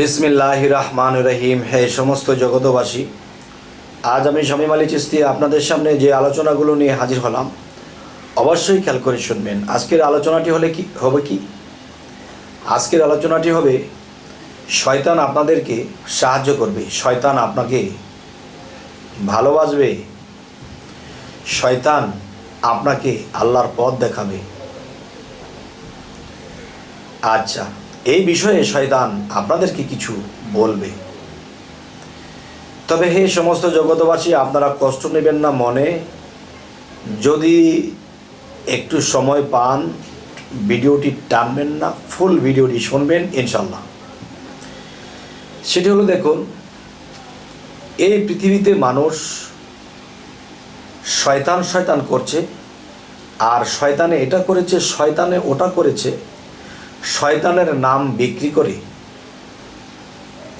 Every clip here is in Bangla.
বিসমিল্লাহ রহমান রহিম। হে সমস্ত জগতবাসী আজ আমি শামীম আলী চিস্তি আপনাদের সামনে যে আলোচনাগুলো নিয়ে হাজির হলাম, অবশ্যই খেয়াল করে শুনবেন। আজকের আলোচনাটি হলে কি, হবে কি? আজকের আলোচনাটি হবে, শয়তান আপনাদেরকে সাহায্য করবে। শয়তান আপনাকে ভালোবাসবে। শয়তান আপনাকে আল্লাহর পথ দেখাবে। আচ্ছা এই বিষয়ে শয়তান আপনাদেরকে কিছু বলবে। তবে হে সমস্ত জগতবাসী আপনারা কষ্ট নেবেন না মনে। যদি একটু সময় পান, ভিডিওটি টানবেন না, ফুল ভিডিওটি শুনবেন ইনশাল্লাহ সেটি হলো দেখুন, এই পৃথিবীতে মানুষ শয়তান শয়তান করছে, আর শয়তানে এটা করেছে, শয়তানে ওটা করেছে শয়তানের নাম বিক্রি করে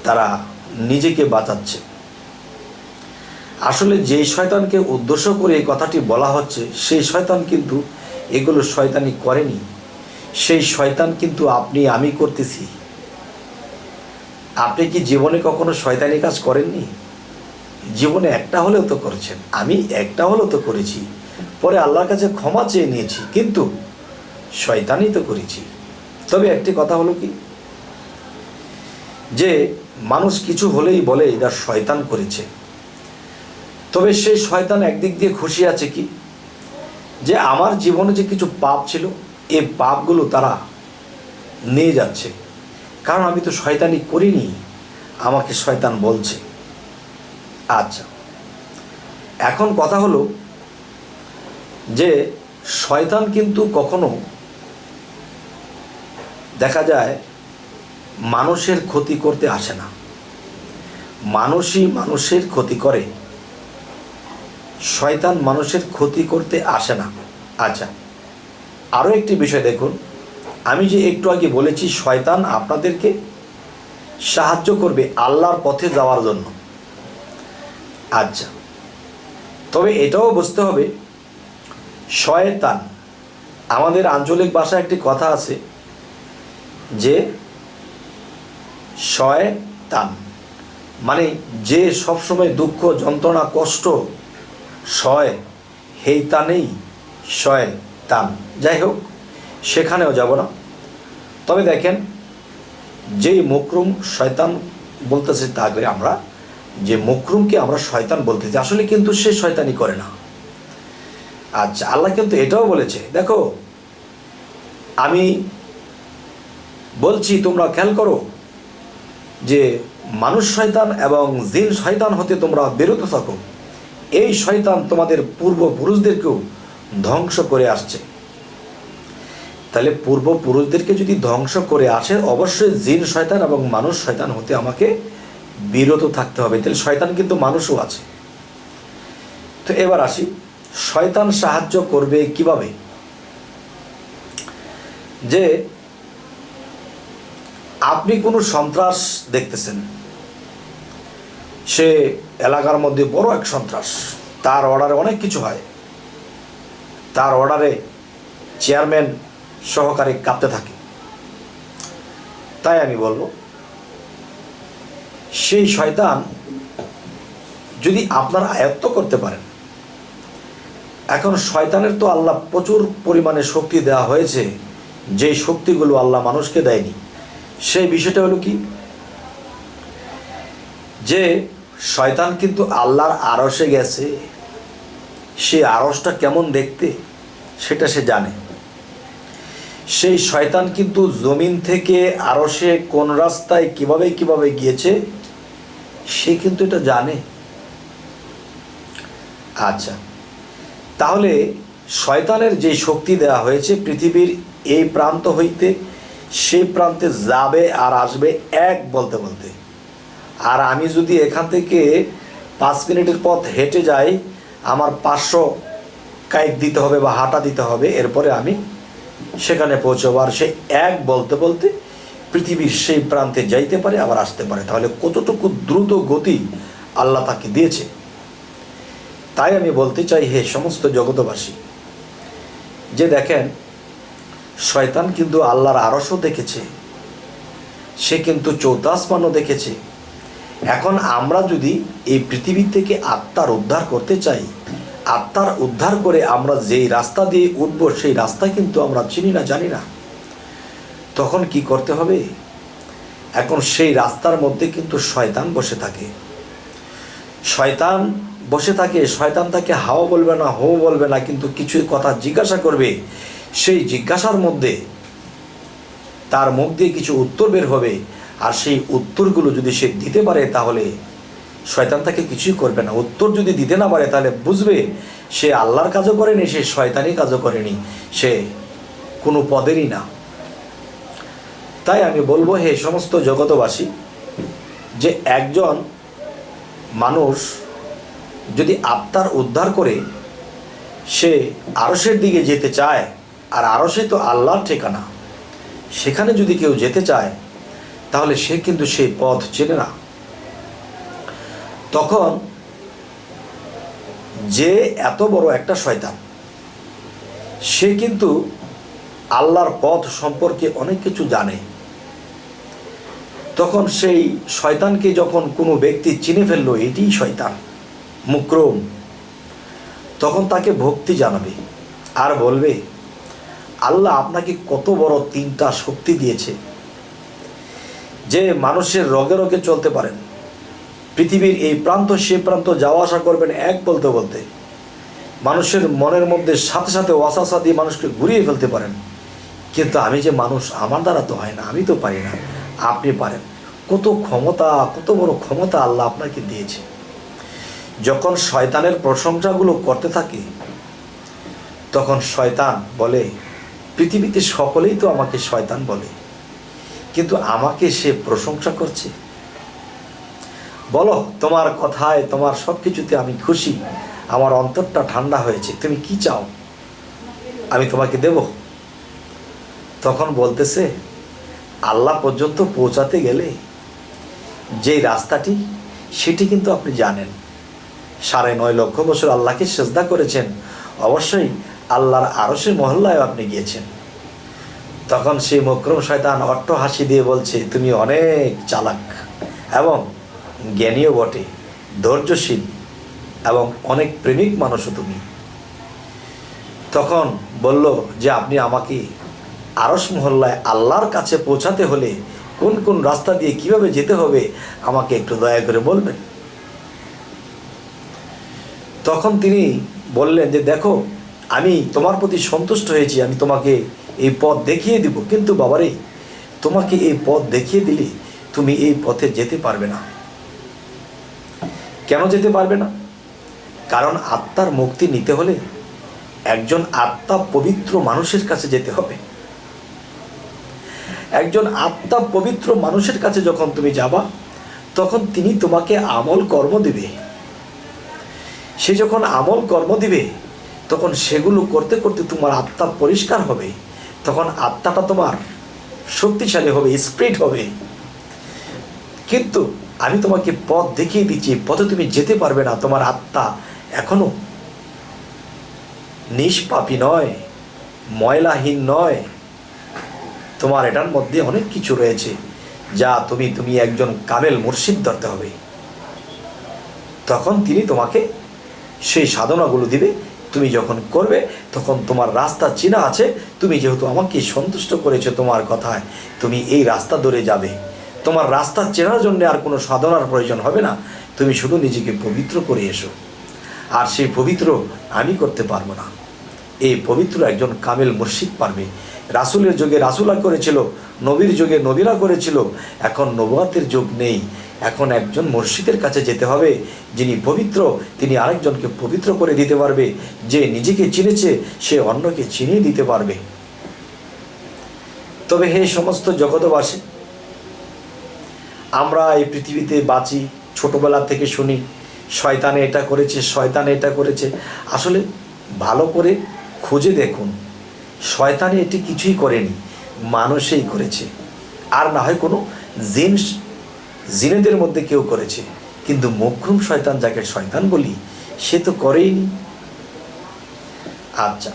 তারা নিজেকে বাঁচাচ্ছে। আসলে যেই শয়তানকে উদ্দেশ্য করে এই কথাটি বলা হচ্ছে, সেই শয়তান কিন্তু এগুলো শয়তানি করেনি। সেই শয়তান কিন্তু আপনি, আমি করতেছি। আপনি কি জীবনে কখনো শয়তানি কাজ করেননি? জীবনে একটা হলেও তো করেছেন, আমি একটা হলেও তো করেছি। পরে আল্লাহর কাছে ক্ষমা চেয়ে নিয়েছি, কিন্তু শয়তানি তো করেছি। তবে একটি কথা হলো কি? যে মানুষ কিছু হলেই বলে এটা শয়তান করেছে। তবে সেই শয়তান একদিক দিয়ে খুশি আছে কি? যে আমার জীবনে যে কিছু পাপ ছিল এই পাপগুলো তারা নিয়ে যাচ্ছে। কারণ আমি তো শয়তানি করিনি, আমাকে শয়তান বলছে। আচ্ছা এখন কথা হলো যে শয়তান কিন্তু কখনো দেখা যায়, মানুষের ক্ষতি করতে আসে না। মানুষই মানুষের ক্ষতি করে। শয়তান মানুষের ক্ষতি করতে আসে না। আচ্ছা আরও একটি বিষয় দেখুন। আমি যে একটু আগে বলেছি, শয়তান আপনাদেরকে সাহায্য করবে আল্লাহর পথে যাওয়ার জন্য। আচ্ছা তবে এটাও বুঝতে হবে, শয়তান, আমাদের আঞ্চলিক ভাষায় একটি কথা আছে যে শয়তান। মানে যে সবসময় দুঃখ, যন্ত্রণা, কষ্ট, শয় হেই তানেই শয় তান যাই হোক, সেখানেও যাব না। তবে দেখেন, যেই মকরুম শয়তান বলতেছে তাকে আমরা, যে মকরুমকে আমরা শয়তান বলতেছি আসলে কিন্তু সে শয়তানি করে না। আচ্ছা আল্লাহ কিন্তু এটাও বলেছে, দেখো, আমি বলছি, তোমরা খেয়াল করো যে মানুষ শয়তান এবং জিন শয়তান হতে তোমরা বিরত থাকো। এই শয়তান তোমাদের পূর্বপুরুষদেরকেও ধ্বংস করে আসছে। তাহলে পূর্বপুরুষদেরকে যদি ধ্বংস করে আসে, অবশ্যই জিন শয়তান এবং মানুষ শয়তান হতে আমাকে বিরত থাকতে হবে। তাহলে শয়তান কিন্তু মানুষও আছে। তো এবার আসি, শয়তান সাহায্য করবে কীভাবে? যে আপনি কোনো সন্ত্রাস দেখতেছেন? সে এলাকার মধ্যে বড় এক সন্ত্রাস। তার অর্ডারে অনেক কিছু হয়। তার অর্ডারে চেয়ারম্যান সহকারে কাঁপতে থাকে। তাই আমি বলব, সেই শয়তান যদি আপনার আয়ত্ত করতে পারেন, এখন শয়তানের তো আল্লাহ প্রচুর পরিমাণে শক্তি দেওয়া হয়েছে, যেই শক্তিগুলো আল্লাহ মানুষকে দেয়নি। সেই বিষয়টা হলো কি? যে শয়তান কিন্তু আল্লাহর আড়সে গেছে, সেই আড়সটা কেমন দেখতে সেটা সে জানে। সেই শয়তান কিন্তু জমিন থেকে আরসে কোন রাস্তায় কীভাবে কীভাবে গিয়েছে, সে কিন্তু এটা জানে। আচ্ছা তাহলে শয়তানের যে শক্তি দেওয়া হয়েছে পৃথিবীর এই প্রান্ত হইতে সেই প্রান্তে যাবে আর আসবে এক বলতে বলতে। আর আমি যদি এখান থেকে পাঁচ মিনিটের পথ হেঁটে যাই, আমার পাঁচশো কাইক দিতে হবে বা হাঁটা দিতে হবে, এরপরে আমি সেখানে পৌঁছবো। আর সে এক বলতে বলতে পৃথিবীর সেই প্রান্তে যাইতে পারে, আবার আসতে পারে। তাহলে কতটুকু দ্রুত গতি আল্লাহ তাকে দিয়েছে? তাই আমি বলতে চাই, হে সমস্ত জগতবাসী যে দেখেন শয়তান কিন্তু আল্লাহর আরশও দেখেছে। সে কিন্তু চৌতাসমানও দেখেছে। এখন আমরা যদি এই পৃথিবী থেকে আত্মার উদ্ধার করতে চাই, আত্মার উদ্ধার করে আমরা যেই রাস্তা দিয়ে উঠব, সেই রাস্তা কিন্তু আমরা চিনি না, জানি না। তখন কি করতে হবে? এখন সেই রাস্তার মধ্যে কিন্তু শয়তান বসে থাকে। শয়তান বসে থাকে, শয়তান তাকে হাও বলবে না, হো বলবে না, কিন্তু কিছু কথা জিজ্ঞাসা করবে। সেই জিজ্ঞাসার মধ্যে তার মুখ দিয়ে কিছু উত্তর বের হবে, আর সেই উত্তরগুলো যদি সে দিতে পারে তাহলে শয়তান তাকে কিছুই করবে না। উত্তর যদি দিতে না পারে তাহলে বুঝবে সে আল্লাহর কাজও করেনি, সে শয়তানি কাজও করেনি, সে কোনো পদেরই না। তাই আমি বলব হে সমস্ত জগতবাসী যে একজন মানুষ যদি আত্মার উদ্ধার করে সে আরসের দিকে যেতে চায় আর আরসে তো আল্লাহর ঠিকানা। সেখানে যদি কেউ যেতে চায়, তাহলে সে কিন্তু সেই পথ চেনে না। তখন যে এত বড় একটা শয়তান, সে কিন্তু আল্লাহর পথ সম্পর্কে অনেক কিছু জানে। তখন সেই শয়তানকে যখন কোনো ব্যক্তি চিনে ফেলল, এটিই শয়তান, মুক্রম, তখন তাকে ভক্তি জানাবে আর বলবে আল্লাহ আপনাকে কত বড় তিনটা শক্তি দিয়েছে যে মানুষের রগে রগে চলতে পারেন। পৃথিবীর এই প্রান্ত, সে প্রান্ত যাওয়া আসা করবেন এক বলতে বলতে। মানুষের মনের মধ্যে সাথে সাথে ওয়াসাসা দিয়ে মানুষকে ঘুরিয়ে ফেলতে পারেন। কিন্তু আমি যে মানুষ, আমার দ্বারা তো হয় না, আমি তো পারি না। আপনি পারেন। কত ক্ষমতা, কত বড় ক্ষমতা আল্লাহ আপনাকে দিয়েছে। যখন শয়তানের প্রশংসাগুলো করতে থাকে, তখন শয়তান বলে পৃথিবীতে সকলেই তো আমাকে শয়তান বলে। কিন্তু আমাকে সে প্রশংসা করছে। বলো, তোমার কথায়, তোমার সব কিছুতে আমি খুশি। আমার অন্তরটা ঠান্ডা হয়েছে। তুমি কি চাও? আমি তোমাকে দেব। তখন বলতেছে, আল্লাহ পর্যন্ত পৌঁছাতে গেলে যে রাস্তাটি, সেটি কিন্তু আপনি জানেন। সাড়ে নয় লক্ষ বছর আল্লাহকে সেজদা করেছেন। অবশ্যই আল্লাহর আরসের মহল্লায় আপনি গিয়েছেন। তখন সেই মক্রম শয়তান অট্ট হাসি দিয়ে বলছে, তুমি অনেক চালাক এবং জ্ঞানীয় বটে, ধৈর্যশীল এবং অনেক প্রেমিক মানুষও তুমি। তখন বলল যে, আপনি আমাকে আরস মহল্লায় আল্লাহর কাছে পৌঁছাতে হলে কোন কোন রাস্তা দিয়ে কীভাবে যেতে হবে আমাকে একটু দয়া করে বলবেন? তখন তিনি বললেন যে, দেখো আমি তোমার প্রতি সন্তুষ্ট হয়েছি, আমি তোমাকে এই পথ দেখিয়ে দিব। কিন্তু বাবারে, তোমাকে এই পথ দেখিয়ে দিলে তুমি এই পথে যেতে পারবে না। কেন যেতে পারবে না? কারণ আত্মার মুক্তি নিতে হলে একজন আত্মা পবিত্র মানুষের কাছে যেতে হবে। একজন আত্মা পবিত্র মানুষের কাছে যখন তুমি যাবা, তখন তিনি তোমাকে আমল কর্ম দিবে। সে যখন আমল কর্ম দিবে তখন সেগুলো করতে করতে তোমার আত্মা পরিষ্কার হবে। তখন আত্মাটা তোমার শক্তিশালী হবে স্প্রিট হবে। কিন্তু আমি তোমাকে পথ দেখিয়ে দিচ্ছি, পথে তুমি যেতে পারবে না, তোমার আত্মা এখনও নিষ্পাপী নয়, ময়লাহীন নয়। তোমার এটার মধ্যে অনেক কিছু রয়েছে, যা তুমি তুমি একজন কামেল মুর্শিদ ধরতে হবে। তখন তিনি তোমাকে সেই সাধনাগুলো দিবে তুমি যখন করবে, তখন তোমার রাস্তা চেনা আছে। তুমি যেহেতু আমাকে সন্তুষ্ট করেছ তোমার কথায়, তুমি এই রাস্তা ধরে যাবে। তোমার রাস্তা চেনার জন্য আর কোনো সাধনার প্রয়োজন হবে না। তুমি শুধু নিজেকে পবিত্র করে এসো। আর সেই পবিত্র আমি করতে পারব না। এই পবিত্র একজন কামেল মুর্শিদ পারবে। রাসুলের যুগে রাসুলা করেছিল, নবীর যুগে নবীরা করেছিল, এখন নবাতের যুগ নেই। এখন একজন মুর্শিদের কাছে যেতে হবে, যিনি পবিত্র, তিনি আরেকজনকে পবিত্র করে দিতে পারবে। যে নিজেকে চিনেছে, সে অন্যকে চিনিয়ে দিতে পারবে। তবে হে সমস্ত জগতবাসী আমরা এই পৃথিবীতে বাঁচি, ছোটবেলা থেকে শুনি, শয়তানে এটা করেছে, শয়তানে এটা করেছে। আসলে ভালো করে খুঁজে দেখুন। শয়তানে এটি কিছুই করেনি, মানুষেই করেছে। আর না হয় কোনো জিন, জিনেদের মধ্যে কেউ করেছে। কিন্তু মকরুম শয়তান যাকে শয়তান বলি, সে তো করেইনি। আচ্ছা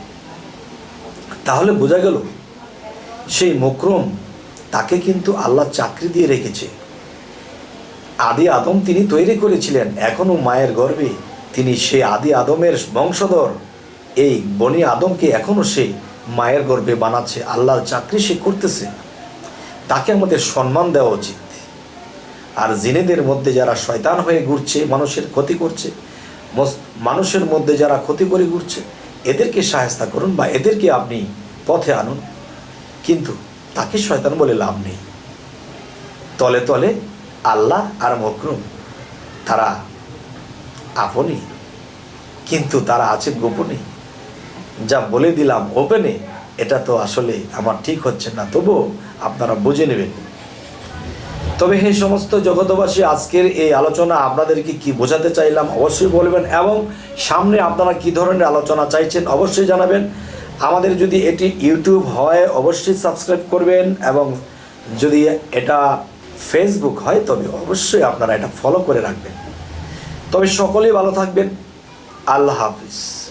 তাহলে বোঝা গেল, সেই মকরম তাকে কিন্তু আল্লাহ চাকরি দিয়ে রেখেছে। আদি আদম তিনি তৈরি করেছিলেন এখনও মায়ের গর্ভে। তিনি সে আদি আদমের বংশধর। এই বনি আদমকে এখনও সে মায়ের গর্ভে বানাচ্ছে, আল্লাহর চাকরি সে করতেছে। তাকে আমাদের সম্মান দেওয়া উচিত। আর জিনেদের মধ্যে যারা শয়তান হয়ে ঘুরছে, মানুষের ক্ষতি করছে মানুষের মধ্যে যারা ক্ষতি করে ঘুরছে, এদেরকে সাহায্য করুন বা এদেরকে আপনি পথে আনুন। কিন্তু তাকে শয়তান বলে লাভ নেই। তলে তলে আল্লাহ আর মকরুম, তারা আপনি, কিন্তু তারা আছে গোপনে। যা বলে দিলাম ওপেনে এটা তো আসলে আমার ঠিক হচ্ছে না। তবুও আপনারা বুঝে নেবেন। তবে এই সমস্ত জগতবাসী আজকের এই আলোচনা আপনাদেরকে কি বোঝাতে চাইলাম অবশ্যই বলবেন এবং সামনে আপনারা কি ধরনের আলোচনা চাইছেন অবশ্যই জানাবেন। আমাদের যদি এটি ইউটিউব হয়, অবশ্যই সাবস্ক্রাইব করবেন এবং যদি এটা ফেসবুক হয়, তবে অবশ্যই আপনারা এটা ফলো করে রাখবেন। তবে সকলেই ভালো থাকবেন। আল্লাহ হাফিজ।